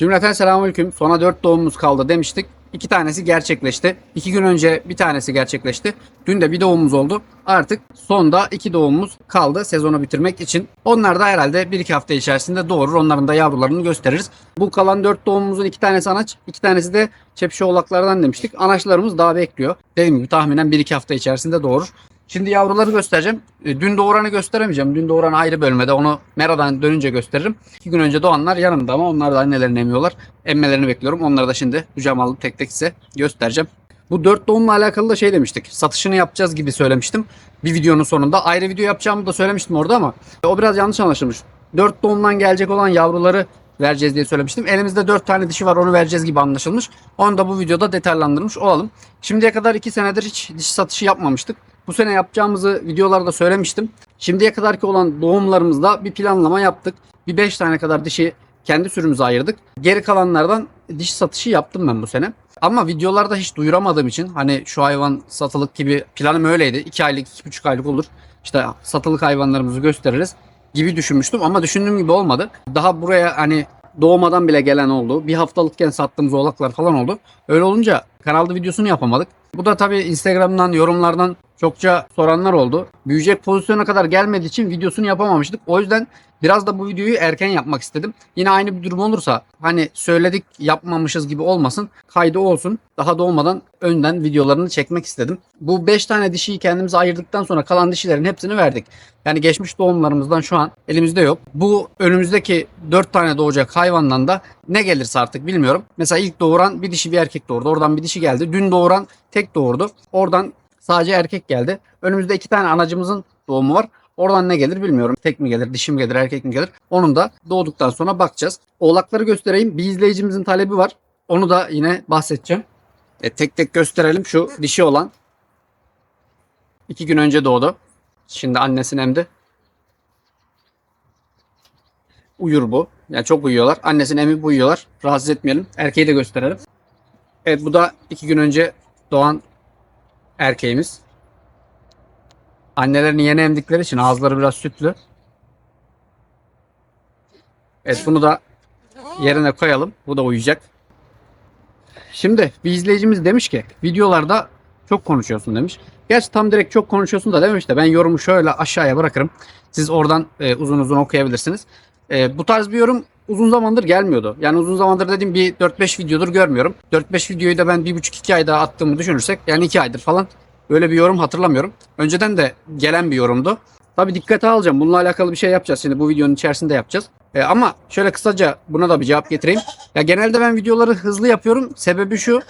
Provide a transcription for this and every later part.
Cümleten selamünaleyküm. Sona 4 doğumumuz kaldı demiştik. İki tanesi gerçekleşti. İki gün önce bir tanesi gerçekleşti. Dün de bir doğumumuz oldu. Artık sonda iki doğumumuz kaldı sezonu bitirmek için. Onlar da herhalde 1-2 hafta içerisinde doğurur. Onların da yavrularını gösteririz. Bu kalan 4 doğumumuzun iki tanesi anaç, iki tanesi de çepşi oğlaklardan demiştik. Anaçlarımız daha bekliyor. Dediğim gibi tahminen 1-2 hafta içerisinde doğurur. Şimdi yavruları göstereceğim. E, Dün doğuranı gösteremeyeceğim. Dün doğuran ayrı bölmede. Onu Mera'dan dönünce gösteririm. İki gün önce doğanlar yanımda ama onlar da annelerini emiyorlar. Emmelerini bekliyorum. Onları da şimdi kucağıma alıp tek tek size göstereceğim. Bu dört doğumla alakalı da şey demiştik. Satışını yapacağız gibi söylemiştim. Bir videonun sonunda. Ayrı video yapacağımı da söylemiştim orada ama o biraz yanlış anlaşılmış. Dört doğumdan gelecek olan yavruları vereceğiz diye söylemiştim. Elimizde 4 tane dişi var onu vereceğiz gibi anlaşılmış. Onu da bu videoda detaylandırmış olalım. Şimdiye kadar 2 senedir hiç diş satışı yapmamıştık. Bu sene yapacağımızı videolarda söylemiştim. Şimdiye kadarki olan doğumlarımızda bir planlama yaptık. Bir 5 tane kadar dişi kendi sürümüze ayırdık. Geri kalanlardan diş satışı yaptım ben bu sene. Ama videolarda hiç duyuramadığım için hani şu hayvan satılık gibi planım öyleydi. 2 aylık, 2,5 aylık olur. İşte satılık hayvanlarımızı gösteririz gibi düşünmüştüm ama düşündüğüm gibi olmadı. Daha buraya hani doğmadan bile gelen oldu. Bir haftalıkken sattığımız oğlaklar falan oldu. Öyle olunca kanalda videosunu yapamadık. Bu da tabii Instagram'dan, yorumlardan çokça soranlar oldu. Büyüyecek pozisyona kadar gelmediği için videosunu yapamamıştık. O yüzden biraz da bu videoyu erken yapmak istedim. Yine aynı bir durum olursa hani söyledik yapmamışız gibi olmasın. Kaydı olsun. Daha doğmadan önden videolarını çekmek istedim. Bu 5 tane dişiyi kendimize ayırdıktan sonra kalan dişilerin hepsini verdik. Yani geçmiş doğumlarımızdan şu an elimizde yok. Bu önümüzdeki 4 tane doğacak hayvandan da ne gelirse artık bilmiyorum. Mesela ilk doğuran bir dişi bir erkek doğurdu. Oradan bir dişi geldi. Dün doğuran tek doğurdu. Oradan sadece erkek geldi. Önümüzde iki tane anacımızın doğumu var. Oradan ne gelir bilmiyorum. Tek mi gelir, dişi mi gelir, erkek mi gelir? Onun da doğduktan sonra bakacağız. Oğlakları göstereyim. Bir izleyicimizin talebi var. Onu da yine bahsedeceğim. E, tek tek gösterelim. Şu dişi olan. iki gün önce doğdu. Şimdi annesini emdi. Uyur bu. Yani çok uyuyorlar. Annesini emip uyuyorlar. Rahatsız etmeyelim. Erkeği de gösterelim. Evet bu da iki gün önce doğan erkeğimiz. Annelerini yeni emdikleri için ağızları biraz sütlü. Evet bunu da yerine koyalım. Bu da uyuyacak. Şimdi bir izleyicimiz demiş ki videolarda çok konuşuyorsun demiş. Gerçi tam direkt çok konuşuyorsun da dememiş de ben yorumu şöyle aşağıya bırakırım. Siz oradan e, uzun uzun okuyabilirsiniz. E, bu tarz bir yorum uzun zamandır gelmiyordu. Yani uzun zamandır dediğim bir 4-5 videodur görmüyorum. 4-5 videoyu da ben 1,5-2 ayda attığımı düşünürsek yani 2 aydır falan öyle bir yorum hatırlamıyorum. Önceden de gelen bir yorumdu. Tabi dikkate alacağım. Bununla alakalı bir şey yapacağız. Şimdi bu videonun içerisinde yapacağız. E, ama şöyle kısaca buna da bir cevap getireyim. Ya genelde ben videoları hızlı yapıyorum. Sebebi şu.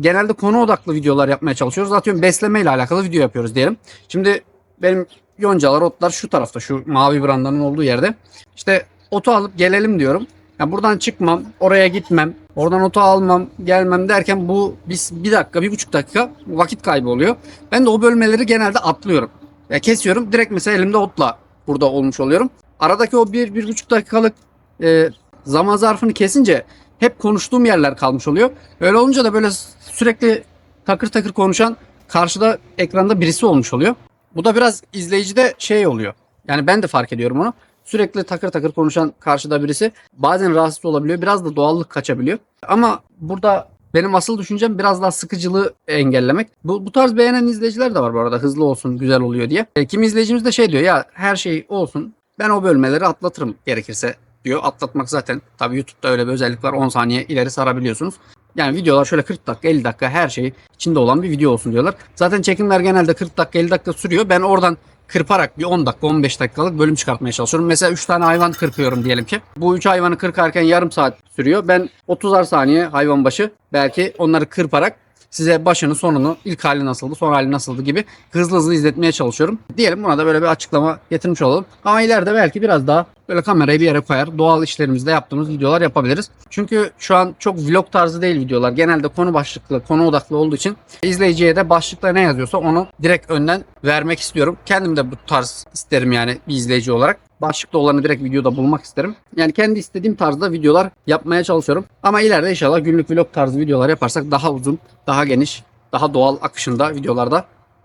Genelde konu odaklı videolar yapmaya çalışıyoruz. Atıyorum besleme ile alakalı video yapıyoruz diyelim. Şimdi benim yoncalar, otlar şu tarafta. Şu mavi brandanın olduğu yerde. İşte otu alıp gelelim diyorum. Ya buradan çıkmam, oraya gitmem, oradan otu almam, gelmem derken bu bir, bir dakika, bir buçuk dakika vakit kaybı oluyor. Ben de o bölmeleri genelde atlıyorum. Ya kesiyorum, direkt mesela elimde otla burada olmuş oluyorum. Aradaki o bir, bir buçuk dakikalık e, zaman zarfını kesince hep konuştuğum yerler kalmış oluyor. Öyle olunca da böyle sürekli takır takır konuşan karşıda ekranda birisi olmuş oluyor. Bu da biraz izleyicide şey oluyor. Yani ben de fark ediyorum onu. Sürekli takır takır konuşan karşıda birisi bazen rahatsız olabiliyor. Biraz da doğallık kaçabiliyor. Ama burada benim asıl düşüncem biraz daha sıkıcılığı engellemek. Bu, bu tarz beğenen izleyiciler de var bu arada. Hızlı olsun, güzel oluyor diye. E, kimi izleyicimiz de şey diyor ya her şey olsun. Ben o bölmeleri atlatırım gerekirse diyor. Atlatmak zaten tabii YouTube'da öyle bir özellik var. 10 saniye ileri sarabiliyorsunuz. Yani videolar şöyle 40 dakika 50 dakika her şey içinde olan bir video olsun diyorlar. Zaten çekimler genelde 40 dakika 50 dakika sürüyor. Ben oradan kırparak bir 10 dakika 15 dakikalık bölüm çıkartmaya çalışıyorum. Mesela 3 tane hayvan kırpıyorum diyelim ki. Bu 3 hayvanı kırkarken yarım saat sürüyor. Ben 30'ar saniye hayvan başı belki onları kırparak size başını sonunu ilk hali nasıldı son hali nasıldı gibi hızlı hızlı izletmeye çalışıyorum. Diyelim buna da böyle bir açıklama getirmiş olalım. Ama ileride belki biraz daha böyle kamerayı bir yere koyar doğal işlerimizde yaptığımız videolar yapabiliriz. Çünkü şu an çok vlog tarzı değil videolar. Genelde konu başlıklı, konu odaklı olduğu için izleyiciye de başlıkta ne yazıyorsa onu direkt önden vermek istiyorum. Kendim de bu tarz isterim yani bir izleyici olarak başlıkta olanı direkt videoda bulmak isterim. Yani kendi istediğim tarzda videolar yapmaya çalışıyorum. Ama ileride inşallah günlük vlog tarzı videolar yaparsak daha uzun, daha geniş, daha doğal akışında videolarda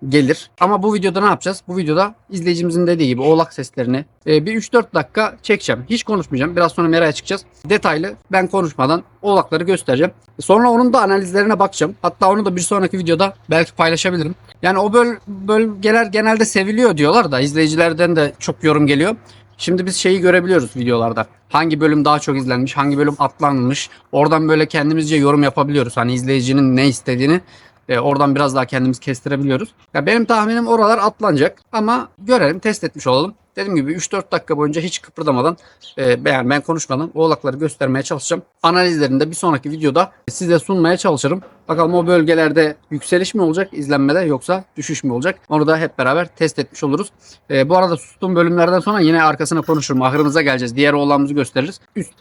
gelir. Ama bu videoda ne yapacağız? Bu videoda izleyicimizin dediği gibi oğlak seslerini e, bir 3-4 dakika çekeceğim. Hiç konuşmayacağım. Biraz sonra Mera'ya çıkacağız. Detaylı ben konuşmadan oğlakları göstereceğim. Sonra onun da analizlerine bakacağım. Hatta onu da bir sonraki videoda belki paylaşabilirim. Yani o böl bölgeler genelde seviliyor diyorlar da izleyicilerden de çok yorum geliyor. Şimdi biz şeyi görebiliyoruz videolarda. Hangi bölüm daha çok izlenmiş, hangi bölüm atlanmış. Oradan böyle kendimizce yorum yapabiliyoruz. Hani izleyicinin ne istediğini e, oradan biraz daha kendimiz kestirebiliyoruz. Ya benim tahminim oralar atlanacak ama görelim, test etmiş olalım. Dediğim gibi 3-4 dakika boyunca hiç kıpırdamadan e, ben, ben konuşmadan oğlakları göstermeye çalışacağım. Analizlerini de bir sonraki videoda size sunmaya çalışırım. Bakalım o bölgelerde yükseliş mi olacak izlenmede yoksa düşüş mü olacak? Onu da hep beraber test etmiş oluruz. E, bu arada sustuğum bölümlerden sonra yine arkasına konuşurum. Ahırımıza geleceğiz. Diğer oğlağımızı gösteririz. Üst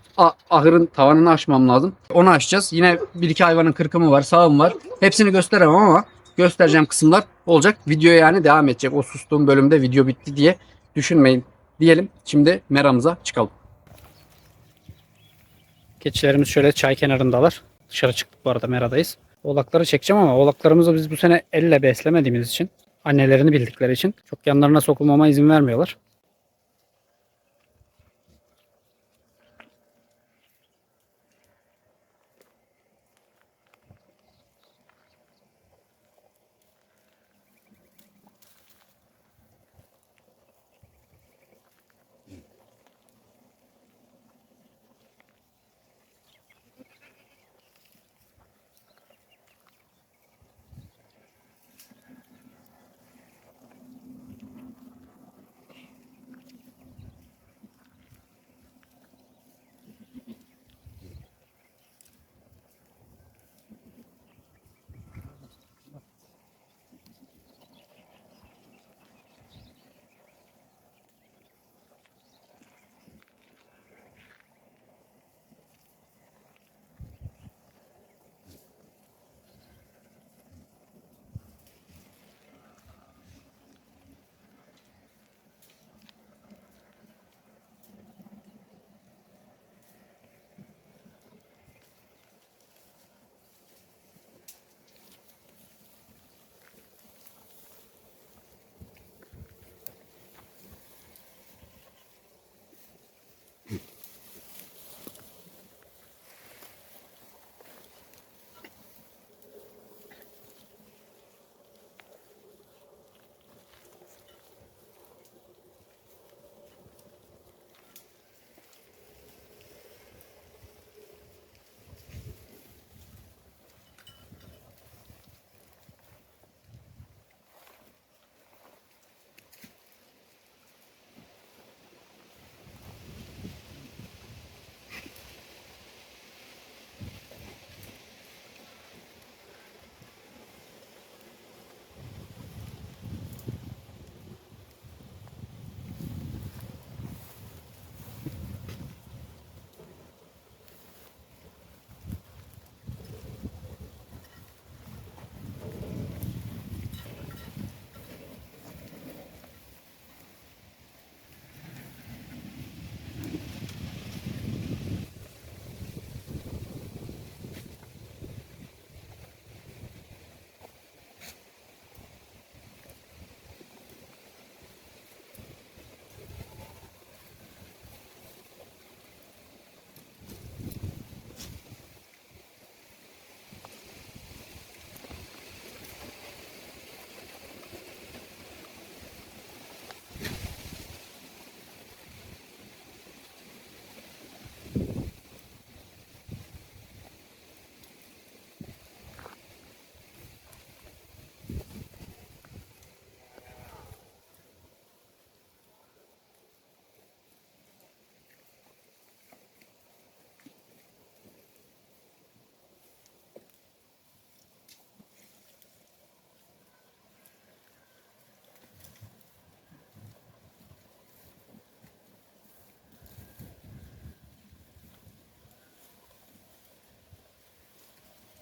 ahırın tavanını açmam lazım. Onu açacağız. Yine bir iki hayvanın kırkımı var, sağım var. Hepsini gösteremem ama göstereceğim kısımlar olacak. Video yani devam edecek. O sustuğum bölümde video bitti diye düşünmeyin diyelim. Şimdi meramıza çıkalım. Keçilerimiz şöyle çay kenarındalar. Dışarı çıktık bu arada meradayız. Oğlakları çekeceğim ama oğlaklarımızı biz bu sene elle beslemediğimiz için annelerini bildikleri için çok yanlarına sokulmama izin vermiyorlar.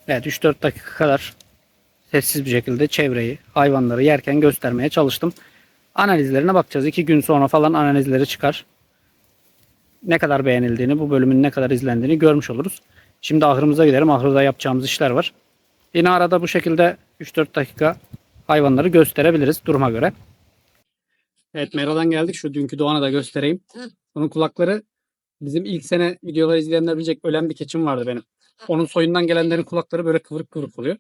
Evet 3-4 dakika kadar sessiz bir şekilde çevreyi, hayvanları yerken göstermeye çalıştım. Analizlerine bakacağız. 2 gün sonra falan analizleri çıkar. Ne kadar beğenildiğini, bu bölümün ne kadar izlendiğini görmüş oluruz. Şimdi ahırımıza gidelim. Ahırda yapacağımız işler var. Yine arada bu şekilde 3-4 dakika hayvanları gösterebiliriz duruma göre. Evet Mera'dan geldik. Şu dünkü Doğan'a da göstereyim. Onun kulakları bizim ilk sene videoları izleyenler bilecek ölen bir keçim vardı benim. Onun soyundan gelenlerin kulakları böyle kıvırık kıvırık oluyor.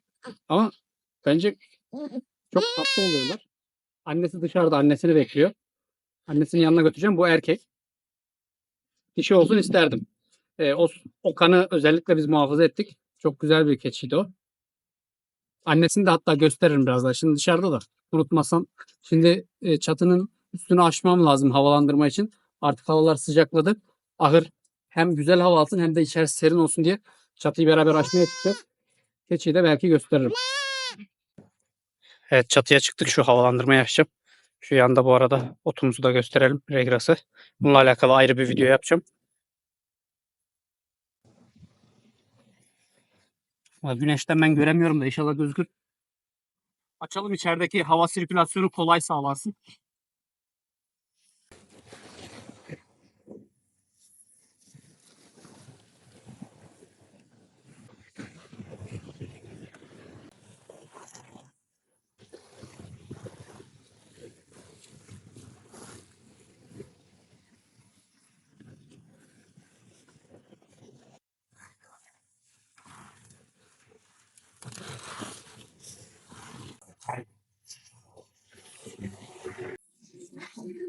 Ama bence çok tatlı oluyorlar. Annesi dışarıda annesini bekliyor. Annesinin yanına götüreceğim. Bu erkek. Dişi olsun isterdim. Ee, o, o kanı özellikle biz muhafaza ettik. Çok güzel bir keçiydi o. Annesini de hatta gösteririm biraz daha. Şimdi dışarıda da unutmasam. Şimdi e, çatının üstünü açmam lazım havalandırma için. Artık havalar sıcakladı. Ahır hem güzel hava alsın hem de içerisi serin olsun diye çatıyı beraber açmaya çıkacağız. Keçiyi de belki gösteririm. Evet çatıya çıktık. Şu havalandırmayı açacağım. Şu yanda bu arada otumuzu da gösterelim. Regrası. Bununla alakalı ayrı bir video yapacağım. Ya Güneşten ben göremiyorum da inşallah gözükür. Açalım içerideki hava sirkülasyonu kolay sağlansın.